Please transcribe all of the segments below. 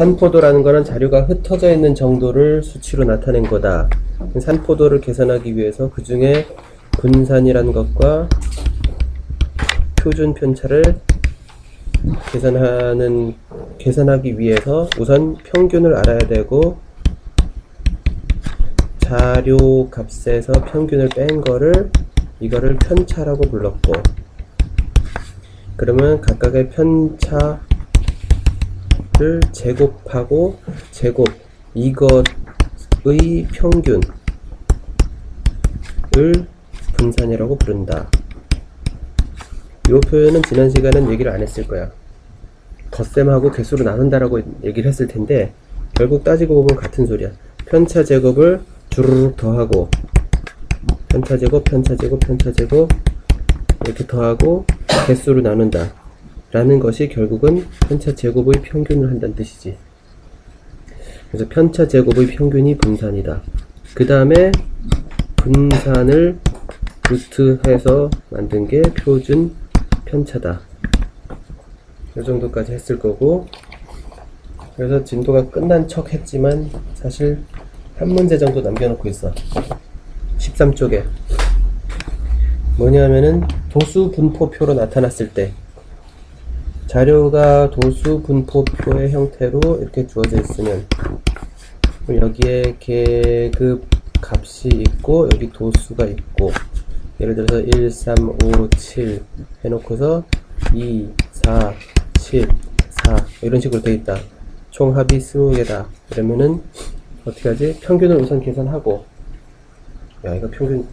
산포도라는 거는 자료가 흩어져 있는 정도를 수치로 나타낸 거다. 산포도를 계산하기 위해서 그 중에 분산이라는 것과 표준 편차를 계산하는 계산하기 위해서 우선 평균을 알아야 되고 자료 값에서 평균을 뺀 거를 이거를 편차라고 불렀고 그러면 각각의 편차 를 제곱하고 제곱 이것의 평균을 분산이라고 부른다. 이 표현은 지난 시간엔 얘기를 안 했을 거야. 덧셈하고 개수로 나눈다라고 얘기를 했을 텐데 결국 따지고 보면 같은 소리야. 편차 제곱을 주르륵 더하고 편차 제곱, 편차 제곱, 편차 제곱 이렇게 더하고 개수로 나눈다. 라는 것이 결국은 편차 제곱의 평균을 한다는 뜻이지. 그래서 편차 제곱의 평균이 분산이다. 그 다음에 분산을 루트해서 만든 게 표준 편차다. 이 정도까지 했을 거고 그래서 진도가 끝난 척 했지만 사실 한 문제 정도 남겨놓고 있어 13쪽에 뭐냐면은 도수 분포표로 나타났을 때 자료가 도수 분포표의 형태로 이렇게 주어져 있으면 여기에 계급 값이 있고 여기 도수가 있고 예를 들어서 1, 3, 5, 7 해놓고서 2, 4, 10, 4 이런 식으로 돼 있다. 총 합이 20개다. 그러면은 어떻게 하지? 평균을 우선 계산하고 야 이거 평균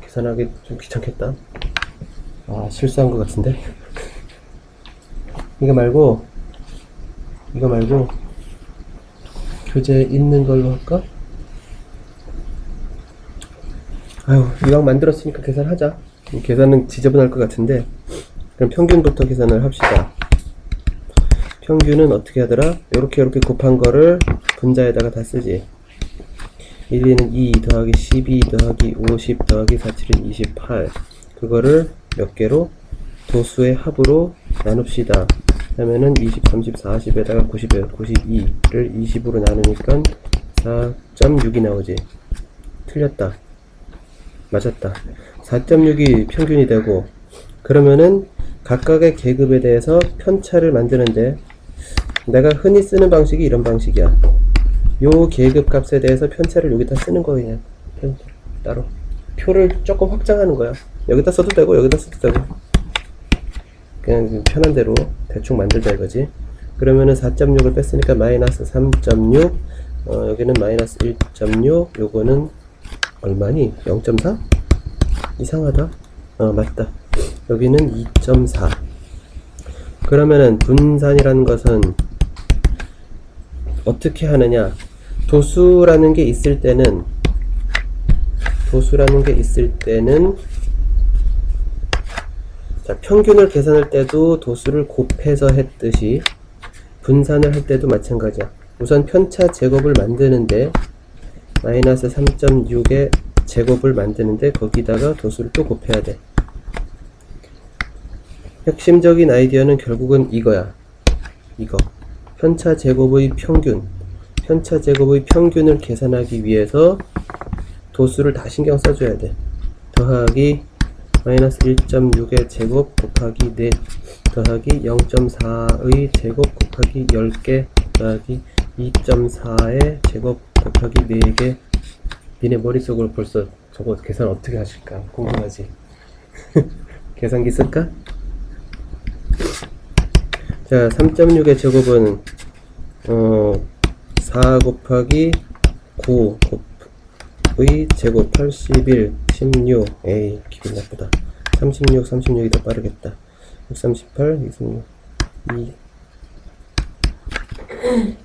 계산하기 좀 귀찮겠다. 아 실수한 것 같은데. 이거 말고 이거 말고 교재 있는 걸로 할까? 아유 이왕 만들었으니까 계산하자. 이 계산은 지저분할 것 같은데 그럼 평균부터 계산을 합시다. 평균은 어떻게 하더라? 요렇게 요렇게 곱한 거를 분자에다가 다 쓰지. 1, 2는 2 더하기 12 더하기 50 더하기 47은 28. 그거를 몇 개로? 도수의 합으로 나눕시다. 그러면은 20, 30, 40에다가 90에 92를 20으로 나누니까 4.6이 나오지. 틀렸다. 맞았다. 4.6이 평균이 되고 그러면은 각각의 계급에 대해서 편차를 만드는데 내가 흔히 쓰는 방식이 이런 방식이야. 요 계급 값에 대해서 편차를 여기다 쓰는 거예요. 편- 따로. 표를 조금 확장하는 거야. 여기다 써도 되고 여기다 써도 되고. 그냥 편한 대로 대충 만들자 이거지. 그러면은 4.6을 뺐으니까 마이너스 3.6 어, 여기는 마이너스 1.6 요거는 얼마니? 0.4? 이상하다. 어 맞다. 여기는 2.4 그러면은 분산이라는 것은 어떻게 하느냐 도수라는 게 있을 때는 도수라는 게 있을 때는 자, 평균을 계산할 때도 도수를 곱해서 했듯이 분산을 할 때도 마찬가지야. 우선 편차 제곱을 만드는데 마이너스 3.6의 제곱을 만드는데 거기다가 도수를 또 곱해야 돼. 핵심적인 아이디어는 결국은 이거야. 이거. 편차 제곱의 평균. 편차 제곱의 평균을 계산하기 위해서 도수를 다 신경 써줘야 돼. 더하기 마이너스 1.6의 제곱 곱하기 4 더하기 0.4의 제곱 곱하기 10개 더하기 2.4의 제곱 곱하기 4개. 니네 머릿속으로 벌써 저거 계산 어떻게 하실까? 궁금하지? 계산기 쓸까? 자 3.6의 제곱은 어, 4 곱하기 9 곱의 제곱 81 16 에이 기분 나쁘다. 36 36이 더 빠르겠다. 138 26 2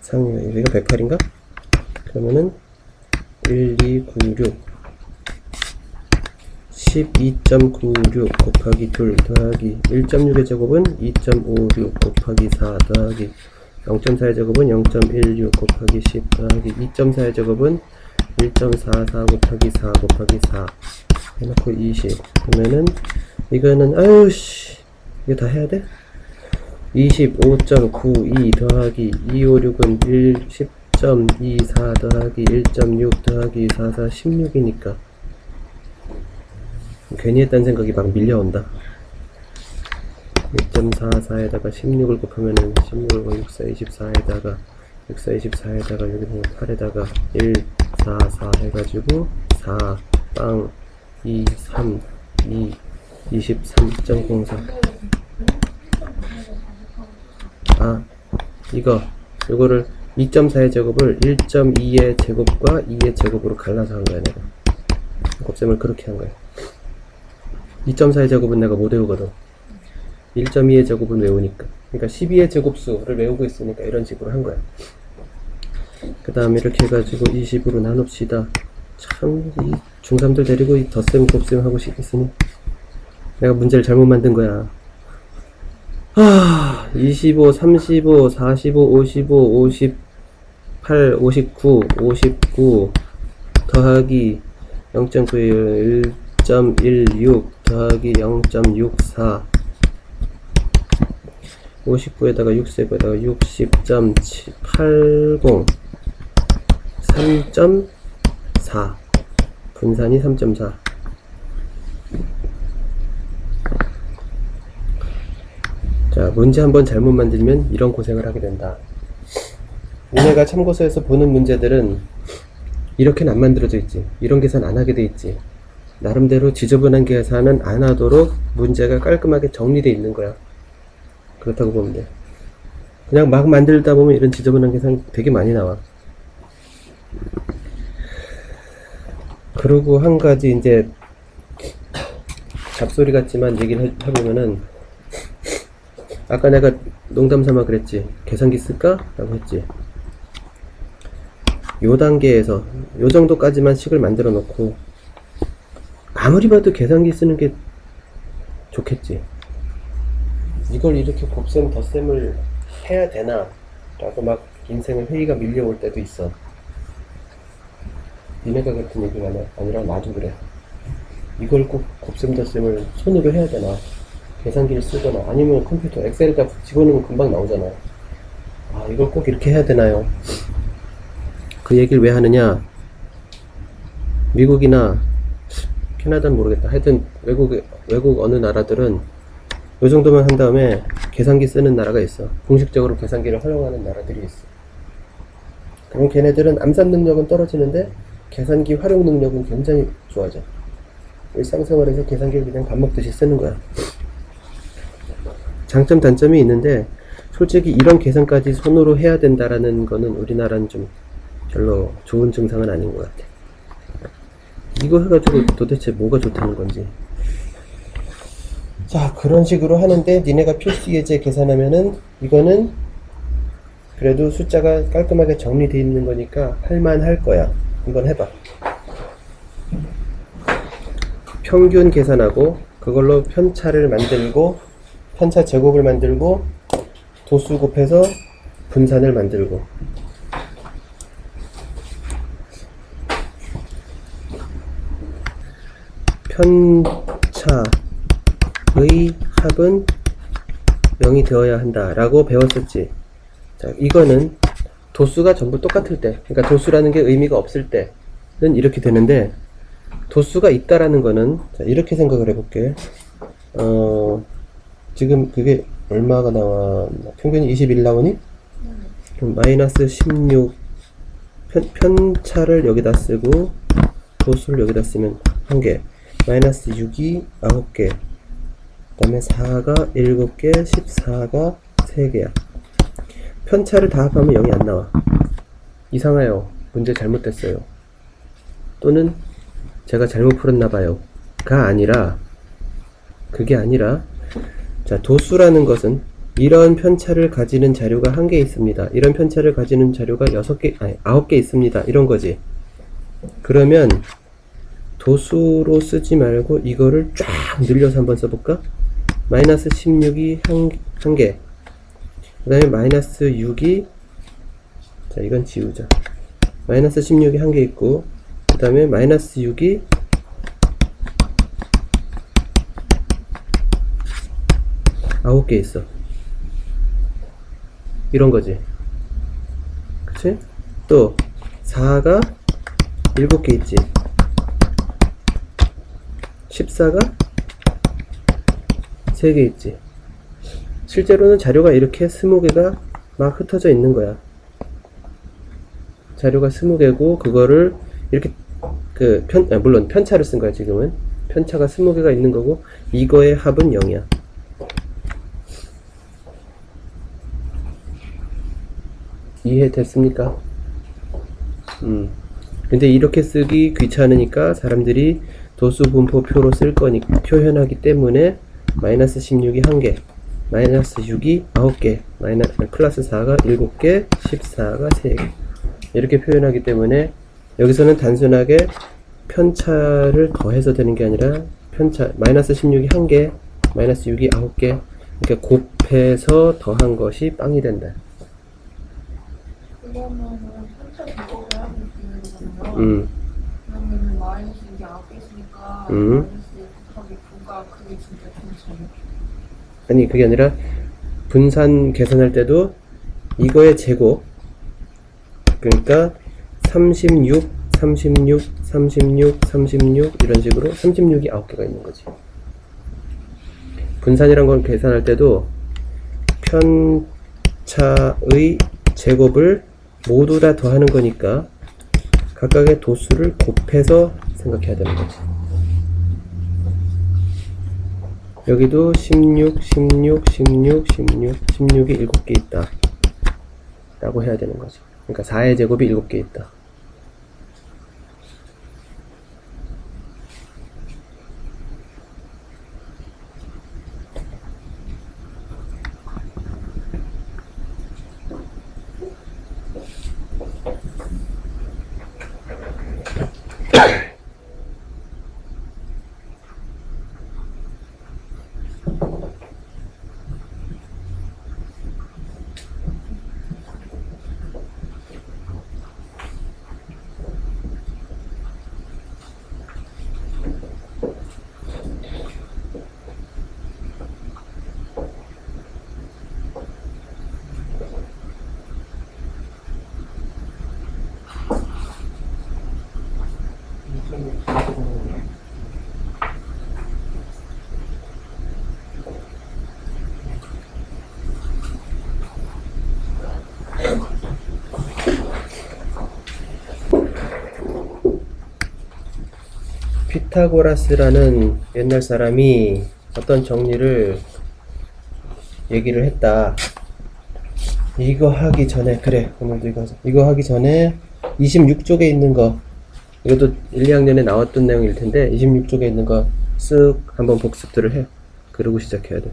3 여기가 108인가? 그러면은 1 2 9 6 12.96 곱하기 2 더하기 1.6의 제곱은 2.56 곱하기 4 더하기 0.4의 제곱은 0.16 곱하기 10 더하기 2.4의 제곱은 1.44 곱하기 4 곱하기 4 해놓고 20 그러면은 이거는 아유씨 이거 다 해야 돼? 25.92 더하기 256은 1, 10.24 더하기 1.6 더하기 44, 16이니까. 괜히 했다는 생각이 막 밀려온다. 1.44에다가 16을 곱하면은 16을 6, 4, 24에다가 6, 4, 24에다가 여기서 8에다가 1, 4, 4 해가지고 4, 빵, 2, 3, 2, 23.04 아 이거 이거를 2.4의 제곱을 1.2의 제곱과 2의 제곱으로 갈라서 한 거야 내가. 곱셈을 그렇게 한 거야. 2.4의 제곱은 내가 못 외우거든. 1.2의 제곱은 외우니까. 그러니까 12의 제곱수를 외우고 있으니까 이런 식으로 한 거야 그 다음에 이렇게 해가지고 20으로 나눕시다. 참 이 중3들 데리고 이 덧셈 곱셈 하고 싶겠으니? 내가 문제를 잘못 만든 거야. 아, 25, 35, 45, 55, 58, 59, 59 더하기 0.91, 1.16 더하기 0.64 59에다가 60에다가 60.80 3.4 분산이 3.4 자, 문제 한번 잘못 만들면 이런 고생을 하게 된다. 니네가 참고서에서 보는 문제들은 이렇게는 안 만들어져 있지. 이런 계산 안 하게 돼 있지. 나름대로 지저분한 계산은 안 하도록 문제가 깔끔하게 정리되어 있는 거야. 그렇다고 보면 돼. 그냥 막 만들다 보면 이런 지저분한 계산 되게 많이 나와. 그리고 한 가지 이제 잡소리 같지만 얘기를 해- 해보면은 아까 내가 농담 삼아 그랬지. 계산기 쓸까? 라고 했지. 요 단계에서 요 정도까지만 식을 만들어 놓고 아무리 봐도 계산기 쓰는 게 좋겠지. 이걸 이렇게 곱셈 덧셈을 해야 되나? 라고 막 인생의 회의가 밀려올 때도 있어 니네가 그렇든 얘기가 아니라- 나도 그래. 이걸 꼭 곱셈 덧셈을 손으로 해야 되나? 계산기를 쓰거나 아니면 컴퓨터 엑셀에다 집어넣으면 금방 나오잖아. 아 이걸 꼭 이렇게 해야 되나요? 그 얘기를 왜 하느냐? 미국이나 캐나다는 모르겠다. 하여튼 외국 외국 어느 나라들은 요 정도만 한 다음에 계산기 쓰는 나라가 있어. 공식적으로 계산기를 활용하는 나라들이 있어. 그럼 걔네들은 암산 능력은 떨어지는데 계산기 활용 능력은 굉장히 좋아져 일상생활에서 계산기를 그냥 밥 먹듯이 쓰는 거야 장점 단점이 있는데 솔직히 이런 계산까지 손으로 해야 된다라는 거는 우리나라는 좀 별로 좋은 증상은 아닌 것 같아. 이거 해가지고 도대체 뭐가 좋다는 건지. 자 그런 식으로 하는데 니네가 필수 예제 계산하면은 이거는 그래도 숫자가 깔끔하게 정리되어 있는 거니까 할만 할 거야. 한번 해봐. 평균 계산하고 그걸로 편차를 만들고 편차 제곱을 만들고 도수 곱해서 분산을 만들고 편차의 합은 0이 되어야 한다 라고 배웠었지 자 이거는 도수가 전부 똑같을 때 그러니까 도수라는 게 의미가 없을 때는 이렇게 되는데 도수가 있다라는 거는 자, 이렇게 생각을 해볼게 어 지금 그게 얼마가 나와? 평균이 21 나오니? 그럼 마이너스 16 편, 편차를 여기다 쓰고 도수를 여기다 쓰면 한개 마이너스 6이 9개 그 다음에 4가 7개 14가 3개야 편차를 다 합하면 0이 안 나와 이상해요 문제 잘못됐어요 또는 제가 잘못 풀었나봐요 가 아니라 그게 아니라 자, 도수라는 것은 이런 편차를 가지는 자료가 한 개 있습니다. 이런 편차를 가지는 자료가 여섯 개, 아니, 아홉 개 있습니다. 이런 거지. 그러면 도수로 쓰지 말고 이거를 쫙 늘려서 한번 써볼까? 마이너스 16이 한, 한 개. 그 다음에 마이너스 6이, 자, 이건 지우자. 마이너스 16이 한 개 있고, 그 다음에 마이너스 6이 아홉 개 있어. 이런 거지. 그치? 또 4가 7개 있지. 14가 3개 있지. 실제로는 자료가 이렇게 20개가 막 흩어져 있는 거야. 자료가 20개고 그거를 이렇게 그 편, 아, 물론 편차를 쓴 거야 지금은 편차가 20개가 있는 거고 이거의 합은 0이야 이해됐습니까? 음. 근데 이렇게 쓰기 귀찮으니까 사람들이 도수 분포표로 쓸 거니 표현하기 때문에 마이너스 16이 1개 마이너스 6이 9개 마이너 플러스 4가 7개 14가 3개 이렇게 표현하기 때문에 여기서는 단순하게 편차를 더해서 되는 게 아니라 편차 마이너스 16이 1개 마이너스 6이 9개 이렇게 곱해서 더한 것이 빵이 된다. 음, 마이너스 음. 아니 그게 아니라 분산 계산할 때도 이거의 제곱 그러니까 36, 36, 36, 36 이런 식으로 36이 9개가 있는 거지. 분산이란 건 계산할 때도 편차의 제곱을 모두 다 더하는 거니까 각각의 도수를 곱해서 생각해야 되는 거지 여기도 16, 16, 16, 16, 16이 7개 있다. 라고 해야 되는 거죠. 그러니까 4의 제곱이 7개 있다. 피타고라스라는 옛날 사람이 어떤 정리를 얘기를 했다. 이거 하기 전에, 그래, 오늘도 이거 하자. 이거 하기 전에 26쪽에 있는 거, 이것도 1, 2학년에 나왔던 내용일 텐데, 26쪽에 있는 거 쓱 한번 복습들을 해. 그러고 시작해야 돼.